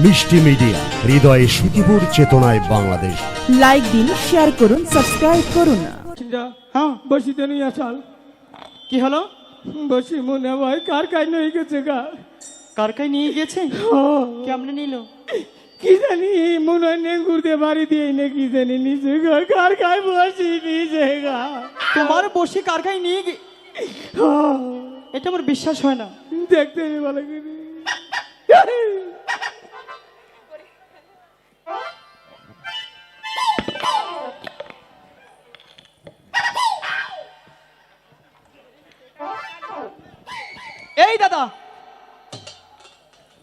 মিষ্টি মিডিয়া হৃদয়ে সুখীপুর চেতনায় বাংলাদেশ। লাইক দিন শেয়ার করুন সাবস্ক্রাইব করুন। হ্যাঁ বসি তো নিয়ে আসাল। কি হলো? বসি মনে হয় কার কাই নিয়ে গেছে গা। কার কারকাই নিয়ে গেছে? কেমনে নিল? কি জানি মনে হয় নেঙ্গুর দিয়ে বাড়ি দিয়ে না কি জানি নিচে গা কার কাই বসি নিচে গা। তোমার বসে কারকাই নিয়ে গে এটা আমার বিশ্বাস হয় না। দেখতে ভালো করে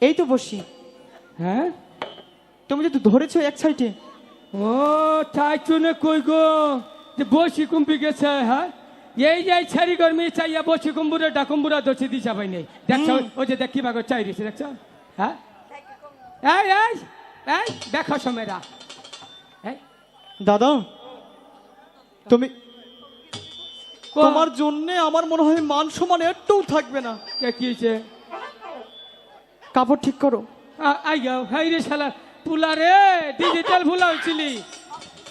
এই তো বসি। হ্যাঁ? তুমি যদি ধরেছো এক সাইডে। ও চাই চুনে কই গো? যে বসি কুম্পি গেছে হ্যাঁ? এই যে ছাড়ি গরমি চাইয়া বসি কুম্বুরে ডাকুম্বুরা দোষে দিশা পাই নেই। দেখছ? ওই যে দেখি বাগো চাই দিছে দেখছ? হ্যাঁ? এই এই এই দেখো সমেরা। দাদা তুমি তোমার জন্য আমার মনে হয় মান সমান একটুও থাকবে না। কে কি হয়েছে কাপড় ঠিক করো। আ- আই যাও হাই রে শালা পুলা রে ডিজিটাল ভুলা হয়েছিলি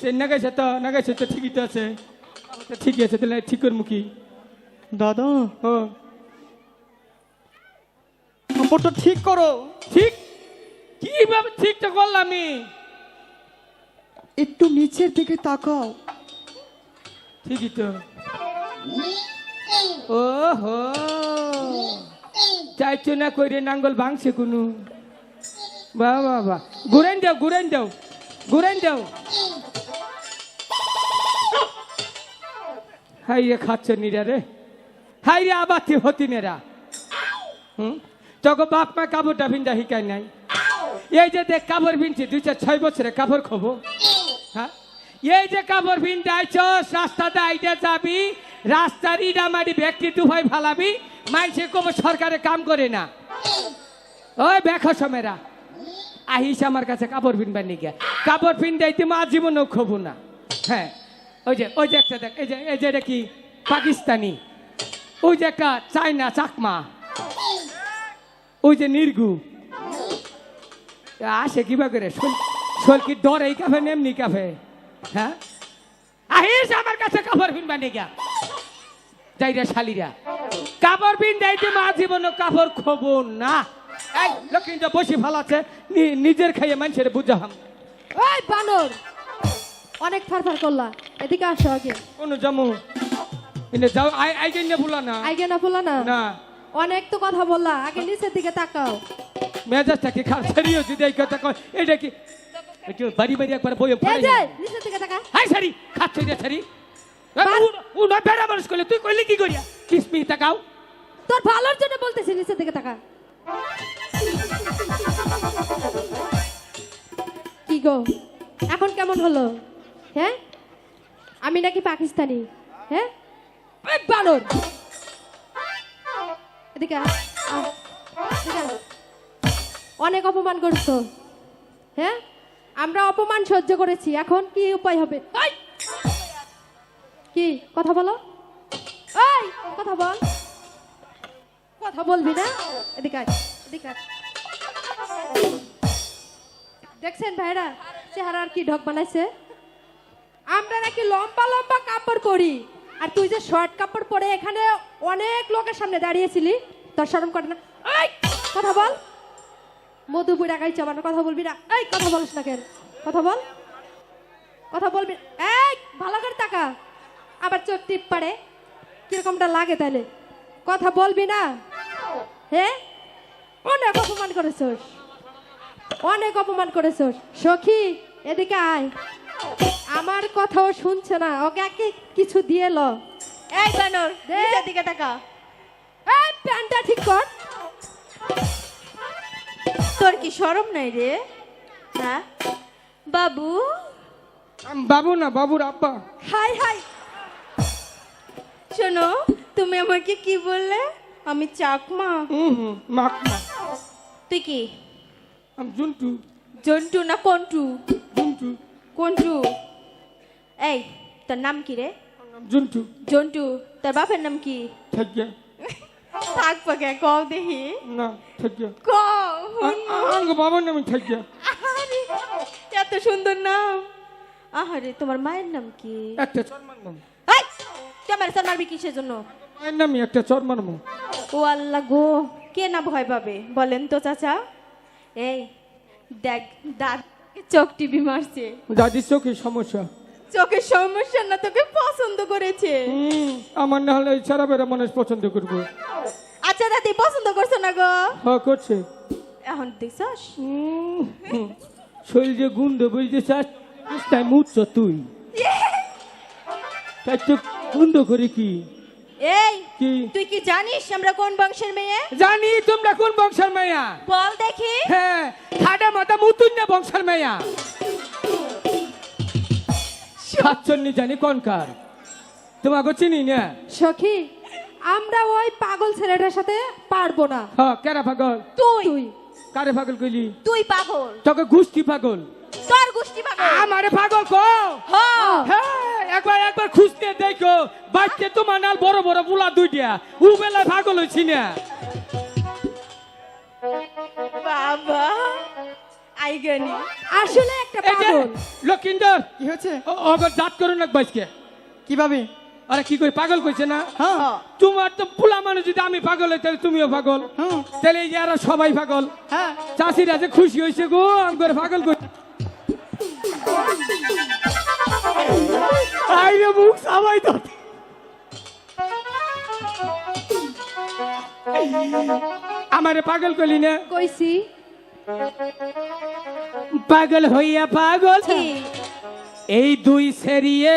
সে নাগাইছে তো নাগাইছে তো ঠিকই তো আছে। ঠিকই আছে তাহলে ঠিক করব কি? দাদা। ও। কাপড়টা ঠিক করো। ঠিক? কীভাবে ঠিক তো করলাম আমি? একটু নিচের দিকে তাকাও। ঠিকই তো। ও হো। চাইছো না কইরে নাঙ্গল ভাঙছে কোনো। বাহ বাহ বাহ। ঘুরেন দাও ঘুরেন দাও ঘুরেন দাও। হাই রে খাচ্ছ নিরা রে। হাই রে আবার তুই হতি নেরা। হুম? তোকে বাপ মা কাপড়টা ভিন্দা শিকাই নাই। এই যে দেখ কাপড় ভিনছি, দুই চার ছয় বছরে কাপড় খবো। হ্যাঁ? এই যে কাপড় ভিনতে আইছস রাস্তাতে আইতে যাবি, রাস্তার ইডামারি ব্যক্তি তুফাই ফালাবি মানসে কবো সরকারে কাম করে না। ওই দেখো সমেরা। আহিস আমার কাছে কাপড় পিনবার নিকে কাপড় পিন দেয়তে মা জীবনেও খবু না। হ্যাঁ ওই যে ওই যে একটা দেখ, এই যে এই যে এটা কি? পাকিস্তানি। ওই যে একটা চাইনা চাকমা। ওই যে নির্গু। আসে কিবা করে? শোল- কি দর এই কাফে নেমনি কাফে? হ্যাঁ? আহিস আমার কাছে কাপড় পিনবা নিকা যাই শালিরা। কাপড় পিন দেয়তে মা জীবনেও কাপড় খবু না। এই লক্ষ্মীটা বসে ফালাচ্ছে নি- নিজের খাইয়ে মানুষের বুঝাহাম। ওই বানর! অনেক ফারফার করলা। এদিকে আসো আগে। কোন জামু? এনে যাও আই আই কেন বলা না। আগে না বললা না? না। অনেক তো কথা বললা আগে নিচের দিকে তাকাও। মেজাজটাকে খা সারিও যদি এই কথা কয় এটা কি একটু বাড়ি বাড়ি একবার বইয়ে পড়ে যে নিচের দিকে তাকা হাই সারি খাচ্ছ রে সারি। ও না বেড়া মানুষ করলে তুই কইলি কি করিয়া? কিসমি তাকাও। তোর ভালোর জন্য বলতেছি, নিচের দিকে তাকা। কি গো? এখন কেমন হলো? হ্যাঁ? আমি নাকি পাকিস্তানি হ্যাঁ? বানর! এদিকে। অনেক অপমান করছ হ্যাঁ? আমরা অপমান সহ্য করেছি, এখন কি উপায় হবে! কি? কথা বলো। এই! কথা বল। কথা বলবি না? এদিকে আয়, এদিকে আয়। দেখছেন ভাইরা চেহারার কি ঢক বানাইছে? আমরা নাকি লম্বা লম্বা কাপড় পরি। আর তুই যে শর্ট কাপড় পরে এখানে অনেক লোকের সামনে দাঁড়িয়েছিলি তোর শরম করে না। এই কথা বল। মধু বুড়া গাই চাবানোর কথা বলবি না। এই কথা বলিস না কেন? কথা বল। কথা বলবি এই ভালো করে তাকা। আবার চোখ টিপ পারে কিরকমটা লাগে তাহলে? কথা বলবি না? হ্যাঁ অনেক অপমান করেছোস। অনেক অপমান করেছোস। সখী এদিকে আয়। আমার কথাও শুনছে না। ওকে একে কিছু দিয়ে ল। এই বানর নিচের দিকে টাকা এই প্যান্টটা ঠিক কর। তোর কি শরম নাই রে? হ্যাঁ বাবু? বাবু না বাবুর আব্বা। Hi hi. শোনো তুমি আমাকে কি বললে? আমি চাকমা। হুম হুম মাক মা তুই কি? আম জুন্টু। জন্টু না কন্টু? জুন্টু। কন্টু। এই তোর নাম কি রে? জুন্টু। জন্টু তোর বাপের নাম কি? থাকিয়া থাকব কে কও দেখি। না থাকিয়া কও আঙ্গ বাবার নামে থাকিয়া এত সুন্দর নাম। আহারে তোমার মায়ের নাম কি? একটা চর মারবো এই, তুই আমার সার মারবি কিসের জন্য? মায়ের নামে একটা চর মারবো ও আল্লাহ গো কে না ভয় পাবে? বলেন তো চাচা। এই দেখ দাদ চোখ টিভি মারছে। দাদির চোখের সমস্যা। চোখের সমস্যা না তোকে পছন্দ করেছে। হুম, আমার না হলে সারা বেড়া মানুষ পছন্দ করব। আচ্ছা দাদি পছন্দ করছ না গো? হ্যাঁ করছে। এখন দেখছস? শরীর যে গুন্ড বুঝতে চাস তাই মুচ্ছ তুই। তাই তো গুন্ড করে কি? এই কি? তুই কি জানিস আমরা কোন বংশের মেয়ে? জানি তোমরা কোন বংশের মাইয়া বল দেখি। হ্যাঁ খাডা মাথা মুতুন বংশের মাইয়া সাতচন্নি জানি কোনকার তোমাকে চিনি না? সখী আমরা ওই পাগল ছেলেটার সাথে পারব না। হ্যাঁ কেরা পাগল? তুই। তুই। কারে পাগল কইলি? তুই পাগল। তোকে গুষ্টি পাগল। তোর গোষ্ঠী পাগল। আমারে পাগল কো হ্যাঁ হ্যাঁ। একবার একবার খুঁজতে দেখো বাচ্চা তোমার নাল বড় বড় বুলা দুইটা। উ বেলা পাগল হইছি না। বাবা আইগানি আসলে একটা এই পাগল। লক্ষিন্দর কি হয়েছে? অগর জাত করুন এক বাইসকে কীভাবে? আরে কি কই পাগল কইছে না? হ্যাঁ। তোমার তো পুলা মানুষ যদি আমি পাগল হই তাহলে তুমিও পাগল। হুম তাহলে এই যে এরা সবাই পাগল। হ্যাঁ। চাষিরা যে খুশি হয়েছে গো আমার পাগল কই আইরে মুখ সবাই তো আমারে পাগল কইলি না? কইছি। পাগল হইয়া পাগল। এই দুই সেরিয়ে।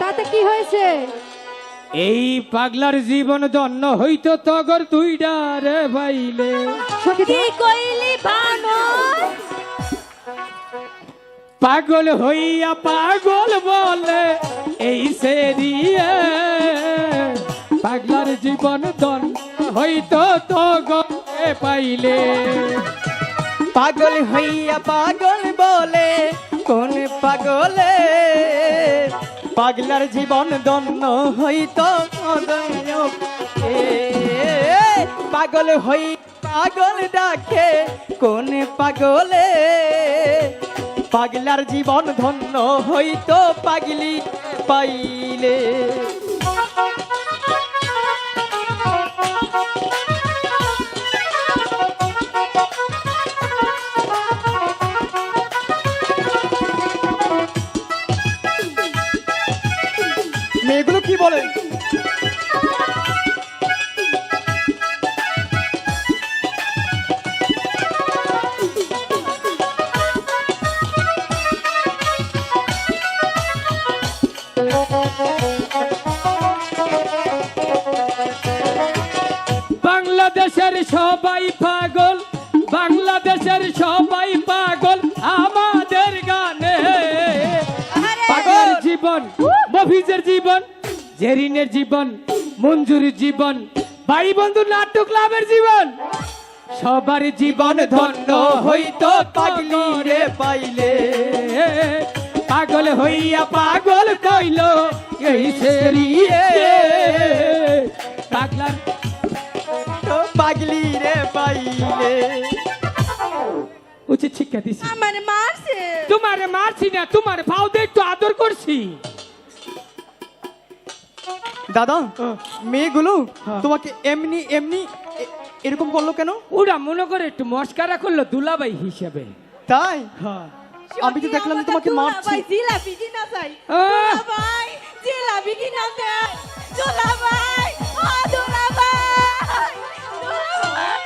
তাতে কি হয়েছে? এই পাগলার জীবন দন্ন হইতো তগর তুই ডারে ভাইলে। কি কইলি বানর? পাগল হইয়া পাগল বলে, এই সেরিয়ে পাগলার জীবন দন্ন হইতো তগরে পাইলে। পাগল হইয়া পাগল বলে, কোন পাগলে? পাগলার জীবন দন্ন হইত পাগল হই পাগল ডাকে, কোন পাগলে? পাগলার জীবন ধন্য হইত পাগলি পাইলে। মেয়েগুলো কি বলে? বাংলাদেশের সবাই পাগল বাংলাদেশের সবাই পাগল আমাদের গানে। পাগল জীবন মফিজের জীবন জেরিনের জীবন মঞ্জুরির জীবন ভাই বন্ধু নাট্য ক্লাবের জীবন। সবার জীবন ধন্য হইতো পাগলি রে পাইলে। পাগল হইয়া পাগল কইল এই সেরিয়ে পাগলার পাগলি রে পাইলে। উচিত শিক্ষা দিছি। আমার মারছে। তোমারে মারছি না তোমার ভাও একটু আদর করছি। দাদা মেয়েগুলো তোমাকে এমনি এমনি এরকম করল কেন? ওরা মনে করে একটু মস্কারা করল দুলাবাই হিসেবে। তাই? আমি তো দেখলাম যে তোমাকে মারছি। ভাই জিলাপি কিনা চাই ভাই জিলাপি কিনা দেয় ভাই